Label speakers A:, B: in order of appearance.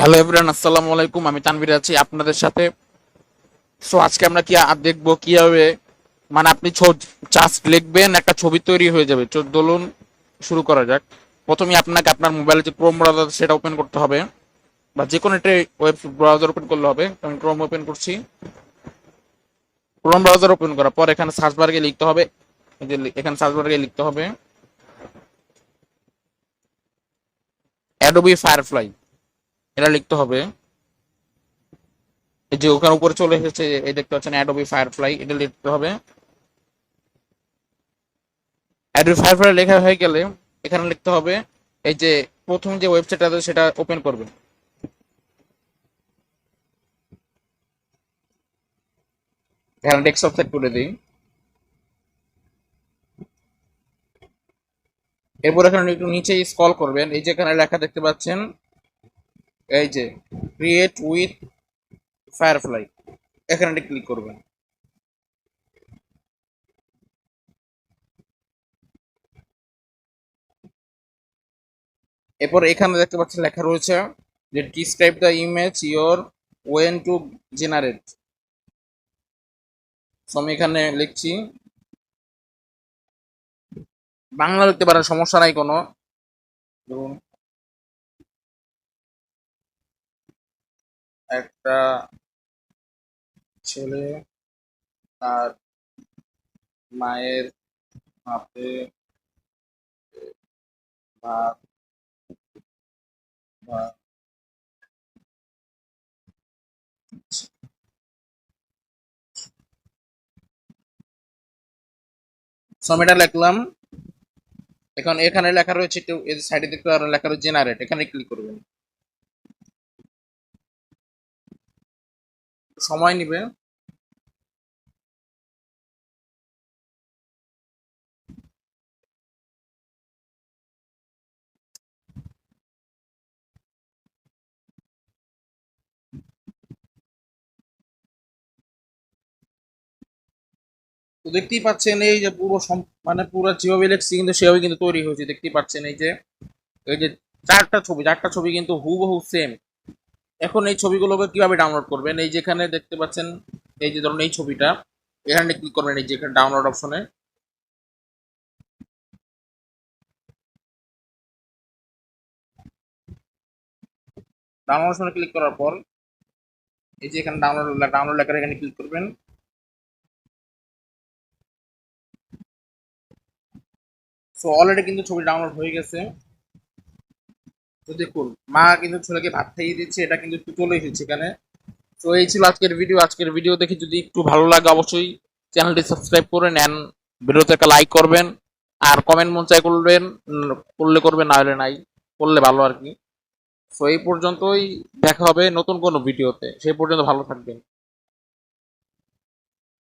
A: Hello everyone আসসালামু আলাইকুম। আমি তানভীর আছি আপনাদের সাথে। সো আজকে আমরা কি আর দেখব কীভাবে? মানে আপনি জাস্ট লিখবেন, একটা ছবি তৈরি হয়ে যাবে। দলুন শুরু করা যাক। প্রথমে আপনাকে আপনার মোবাইলে যে ক্রোম ব্রাউজার সেটা ওপেন করতে হবে। বা যে কোনো একটা ওয়েব ব্রাউজার ওপেন করলে হবে। আমি ক্রোম ওপেন করছি। ক্রোম ব্রাউজার ওপেন করার পর এখানে সার্চ বারে গিয়ে লিখতে হবে। এখানে সার্চ বারে গিয়ে লিখতে হবে। অ্যাডোবি ফায়ারফ্লাই এটা লিখতে হবে। এই যে ওখানে উপরে চলে এসেছে, এই দেখতে পাচ্ছেন অ্যাডোবি ফায়ারফ্লাই এটা লিখতে হবে। অ্যাডোবি ফায়ারফ্লাই লেখা হয়ে গেলে এখানে লিখতে হবে, এই যে প্রথম যে ওয়েবসাইট আছে সেটা ওপেন করবে। এখানে ডেস্কটপ সেট করে দিই। এরপর এখানে একটু নিচে স্ক্রল করবেন, এই যে এখানে লেখা দেখতে পাচ্ছেন এই যে ক্রিয়েট উইথ ফায়ারফ্লাই এখানে ক্লিক করবেন। এরপর এখানে দেখতে পাচ্ছেন লেখা রয়েছে যে describe the image your own to generate আমি এখানে লিখছি, বাংলা লিখতে পারেন, সমস্যা নাই কোনো। একটা ছেলে তার মায়ের হাতে ভাত ভাত So, লিখলাম। এখন এখানে লেখা রয়েছে একটু এই সাইডে দেখতে লেখা রয়েছে জেনারেট এখানে ক্লিক করবেন। সময় নিবে। তো দেখতেই পাচ্ছেন এই যে পুরো মানে পুরো যেভাবে লেখছি কিন্তু সেভাবে কিন্তু তৈরি হয়েছে। দেখতেই পাচ্ছেন এই যে এই যে চারটা ছবি চারটা ছবি কিন্তু হুবহু সেম এখন এই ছবিগুলোকে কীভাবে ডাউনলোড করবেন? এই যেখানে দেখতে পাচ্ছেন, এই যে ধরুন এই ছবিটা, এখানে ক্লিক করবেন এই যে এখানে ডাউনলোড অপশনে ডাউনলোড অপশনে ক্লিক করার পর, এই যে এখানে ডাউনলোড ডাউনলোড লেখার এখানে ক্লিক করবেন। সো অলরেডি কিন্তু ছবি ডাউনলোড হয়ে গেছে। তো দেখুন, মা কিন্তু ছেলেকে ভাত খাইয়ে দিচ্ছে, এটা কিন্তু একটু চলে এসেছে এখানে। তো এই ছিল আজকের ভিডিও আজকের ভিডিও দেখে যদি একটু ভালো লাগে, অবশ্যই চ্যানেলটি সাবস্ক্রাইব করে নেন ভিডিওতে একটা লাইক করবেন। আর কমেন্ট মন চাই করবেন করলে করবেন, না হলে নাই, করলে ভালো আর কি। তো এই পর্যন্তই দেখা হবে নতুন কোনো ভিডিওতে সেই পর্যন্ত ভালো থাকবেন।